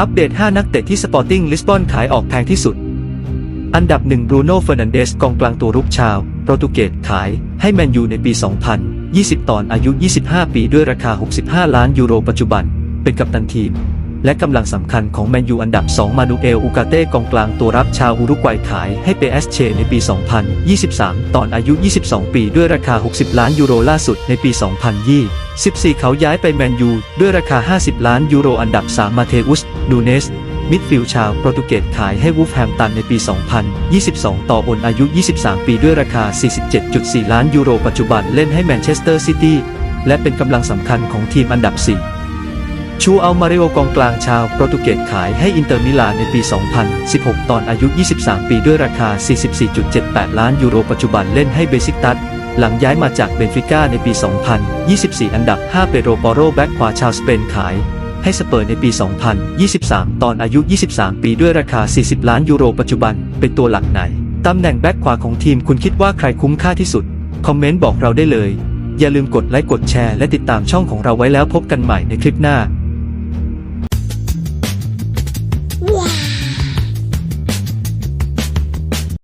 อัปเดต 5 นักเตะที่สปอร์ติ้งลิสบอนขายออกแพงที่สุด อันดับ 1 บรูโน่เฟอร์นันเดสกองกลางตัวรุกชาวโปรตุเกสขายให้แมนยูในปี 2020 ตอนอายุ 25 ปีด้วยราคา 65 ล้านยูโรปัจจุบัน เป็นกัปตันทีม และกำลังสำคัญของแมนยูอันดับ 2 มานูเอล อูกาเต้กองกลางตัวรับชาวอุรุกวัยขายให้เปเอสเชในปี 2023 ตอนอายุ 22 ปีด้วยราคา 60 ล้านยูโรล่าสุดในปี 2020 14 เขาย้ายไปแมนยู ด้วยราคา 50 ล้านยูโรอันดับ 3 มาเทอุส นูเนส มิดฟิลด์ชาวโปรตุเกสขายให้วูฟแฮมตันในปี 2022 ต่อโอนอายุ 23 ปีด้วยราคา 47.4 ล้านยูโรปัจจุบันเล่นให้แมนเชสเตอร์ซิตี้ และเป็นกำลังสำคัญของทีมอันดับ 4ชูเอัลมาริโอกองกลางชาวโปรตุเกสขายให้อินเตอร์มิลานในปี 2016 ตอนอายุ 23 ปีด้วยราคา 44.78 ล้านยูโรปัจจุบันเล่นให้เบซิกตัส หลังย้ายมาจากเบนฟิก้าในปี 2024 อันดับ 5 เปโรปอโรแบ็กขวาชาวสเปนขายให้สเปอร์ในปี 2023 ตอนอายุ 23 ปีด้วยราคา 40 ล้านยูโรปัจจุบัน เป็นตัวหลักไหน ตำแหน่งแบ็กขวาของทีมคุณคิดว่าใครคุ้มค่าที่สุด คอมเมนต์บอกเราได้เลย อย่าลืมกดไลค์กดแชร์และติดตามช่องของเราไว้แล้วพบกันใหม่ในคลิปหน้า